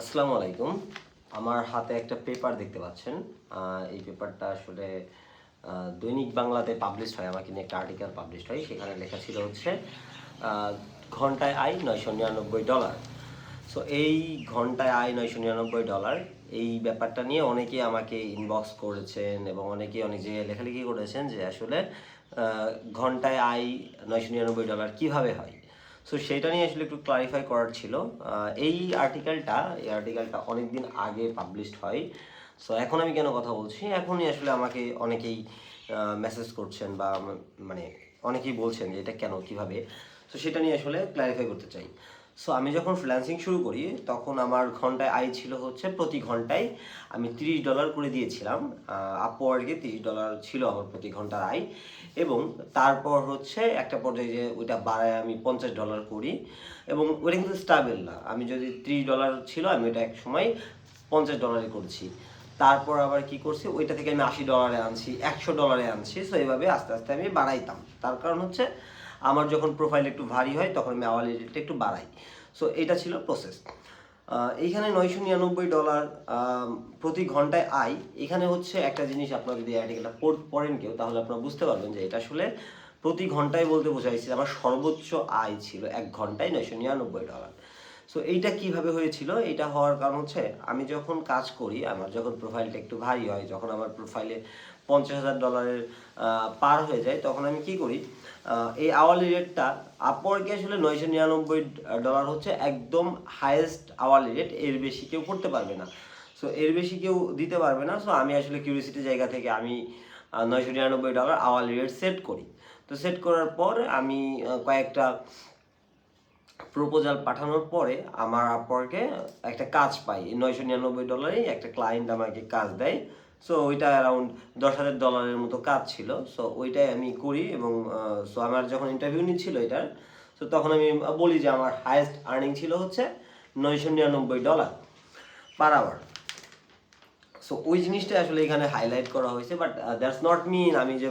আসসালামু আলাইকুম। আমার হাতে একটা পেপার দেখতে পাচ্ছেন। এই পেপারটা আসলে দৈনিক বাংলাতে পাবলিশ হয়, আমাকে নিয়ে একটা আর্টিকেল পাবলিশ হয়। সেখানে লেখা ছিল হচ্ছে ঘন্টায় আয় নয়শো নিরানব্বই ডলার সো এই ঘন্টায় আয় নয়শো নিরানব্বই ডলার এই ব্যাপারটা নিয়ে অনেকে আমাকে ইনবক্স করেছেন এবং অনেকে অনেক জায়গায় লেখালেখি করেছেন যে আসলে ঘন্টায় আয় নয়শো নিরানব্বই ডলার কীভাবে হয়? সো সেটা নিয়ে আসলে একটু ক্লারিফাই করার ছিল। এই আর্টিকেলটা এই আর্টিকেলটা অনেক দিন আগে পাবলিশড হয়। সো এখন আমি কেন কথা বলছি? এখনই আসলে আমাকে অনেকেই মেসেজ করছেন বা মানে অনেকেই বলছেন যে এটা কেন, কীভাবে? তো সেটা নিয়ে আসলে ক্লারিফাই করতে চাই। সো আমি যখন ফ্রিল্যান্সিং শুরু করি, তখন আমার ঘন্টায় আয় ছিল হচ্ছে প্রতি ঘন্টায় আমি তিরিশ ডলার করে দিয়েছিলাম। আপওয়ার্ডে তিরিশ ডলার ছিল আমার প্রতি ঘণ্টার আয়। এবং তারপর হচ্ছে একটা পর্যায়ে যে ওইটা বাড়ায় আমি পঞ্চাশ ডলার করি। এবং ওইটা কিন্তু স্টাবেল না। আমি যদি ত্রিশ ডলার ছিল, আমি ওইটা এক সময় পঞ্চাশ ডলারে করছি। তারপর আবার কি করছি? ওইটা থেকে আমি আশি ডলারে আনছি, একশো ডলারে আনছি। সো এইভাবে আস্তে আস্তে আমি বাড়াইতাম। তার কারণ হচ্ছে আমার যখন প্রোফাইল একটু ভারী হয়, তখন আমি আওয়ালি রেটটা একটু বাড়াই। সো এটা ছিল প্রসেস এইখানে নয়শো নিরানব্বই ডলার প্রতি ঘন্টায় আয়। এখানে হচ্ছে একটা জিনিস আপনারা যদি আর্টিকেলটা পড়েন কেউ, তাহলে আপনারা বুঝতে পারবেন যে এটা আসলে প্রতি ঘন্টায় বলতে বোঝাইছে আমার সর্বোচ্চ আয় ছিল এক ঘন্টায় নয়শো নিরানব্বই ডলার সো এইটা কীভাবে হয়েছিল? এটা হওয়ার কারণ হচ্ছে, আমি যখন কাজ করি, আমার যখন প্রোফাইলটা একটু ভারী হয়, যখন আমার প্রোফাইলে পঞ্চাশ হাজার ডলারের পার হয়ে যায়, তখন আমি কি করি? এই আওয়ারলি রেটটা আপওয়ার্কে আসলে নয়শো নিরানব্বই ডলার হচ্ছে একদম হায়েস্ট আওয়ারলি রেট এর বেশি কেউ করতে পারবে না। সো এর বেশি কেউ দিতে পারবে না। সো আমি আসলে কিউরিয়াসিটি জায়গা থেকে আমি নয়শো নিরানব্বই ডলার আওয়ারলি রেট সেট করি। তো সেট করার পর আমি কয়েকটা প্রপোজাল পাঠানোর পরে আমার আপওয়ার্কে একটা কাজ পাই। নয়শো নিরানব্বই ডলারে একটা ক্লায়েন্ট আমাকে কাজ দেয়। সো ওইটা অ্যারাউন্ড দশ হাজার ডলারের মতো কাজ ছিল। সো ওইটাই আমি করি এবং সো আমার যখন ইন্টারভিউ নিচ্ছিল এটার সো তখন আমি বলি যে আমার হায়েস্ট আর্নিং ছিল হচ্ছে নয়শো নিরানব্বই ডলার পার আওয়ার সো ওই জিনিসটা আসলে এখানে হাইলাইট করা হয়েছে বাট দ্যাটস নট মিন আমি যে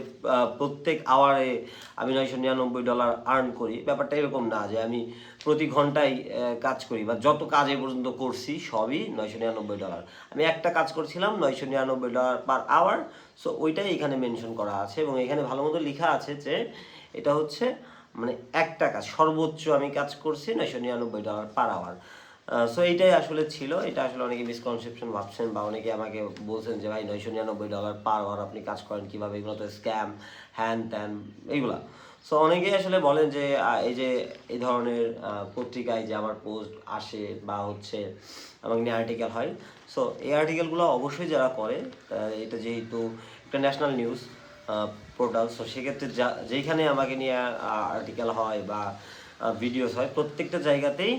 প্রত্যেক আওয়ারে আমি নয়শো নিরানব্বই ডলার আর্ন করি। ব্যাপারটা এরকম না যে আমি প্রতি ঘন্টায় কাজ করি, বা যত কাজ এ পর্যন্ত করছি সবই নয়শো নিরানব্বই ডলার আমি একটা কাজ করছিলাম নয়শো নিরানব্বই ডলার পার আওয়ার সো ওইটাই এখানে মেনশন করা আছে এবং এখানে ভালো মতো লেখা আছে যে, এটা হচ্ছে মানে একটা কাজ, সর্বোচ্চ আমি কাজ করছি নয়শো নিরানব্বই ডলার পার আওয়ার সো এইটাই আসলে ছিল। এটা আসলে অনেকে মিসকনসেপশন ভাবছেন বা অনেকে আমাকে বলছেন যে, ভাই, নয়শো নিরানব্বই ডলার পার আওয়ার আপনি কাজ করেন কীভাবে? এগুলো তো স্ক্যাম হ্যান ত্যান এইগুলা সো অনেকেই আসলে বলেন যে এই যে, এই ধরনের পত্রিকায় যে আমার পোস্ট আসে বা হচ্ছে আমাকে নিয়ে আর্টিকেল হয়। সো এই আর্টিকেলগুলো অবশ্যই যারা করে এটা যেহেতু একটা ন্যাশনাল নিউজ পোর্টাল সো সেক্ষেত্রে যা, যেইখানে আমাকে নিয়ে আর্টিকেল হয় বা ভিডিওস হয়, প্রত্যেকটা জায়গাতেই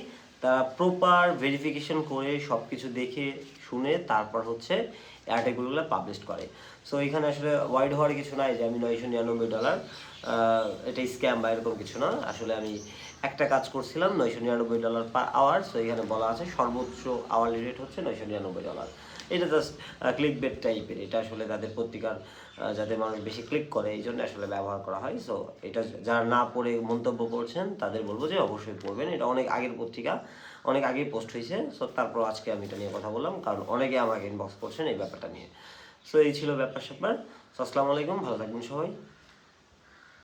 প্রপার ভেরিফিকেশন করে সব কিছু দেখে শুনে তারপর হচ্ছে আর্টিকেলগুলো পাবলিশ করে। সো এখানে আসলে ওয়াইড হওয়ার কিছু নাই যে আমি নয়শো নিরানব্বই ডলার এটা স্ক্যাম বা এরকম কিছু না। আসলে আমি একটা কাজ করছিলাম, নয়শো নিরানব্বই ডলার পার আওয়ার সো এখানে বলা আছে সর্বোচ্চ আওয়ারলি রেট হচ্ছে নয়শো নিরানব্বই ডলার এটা জাস্ট ক্লিক বেট টাইপের এটা আসলে তাদের পত্রিকার যাতে মানুষ বেশি ক্লিক করে, এই জন্য আসলে ব্যবহার করা হয়। সো এটা যারা না পড়ে মন্তব্য করছেন, তাদের বলব যে অবশ্যই পড়বেন। এটা অনেক আগের পত্রিকা, অনেক আগেই পোস্ট হয়েছে। সো তারপর আজকে আমি এটা নিয়ে কথা বললাম কারণ অনেকে আমাকে ইনবক্স করছেন এই ব্যাপারটা নিয়ে। সো এই ছিল ব্যাপার স্যাপার সো আসসালামু আলাইকুম, ভালো থাকবেন সবাই।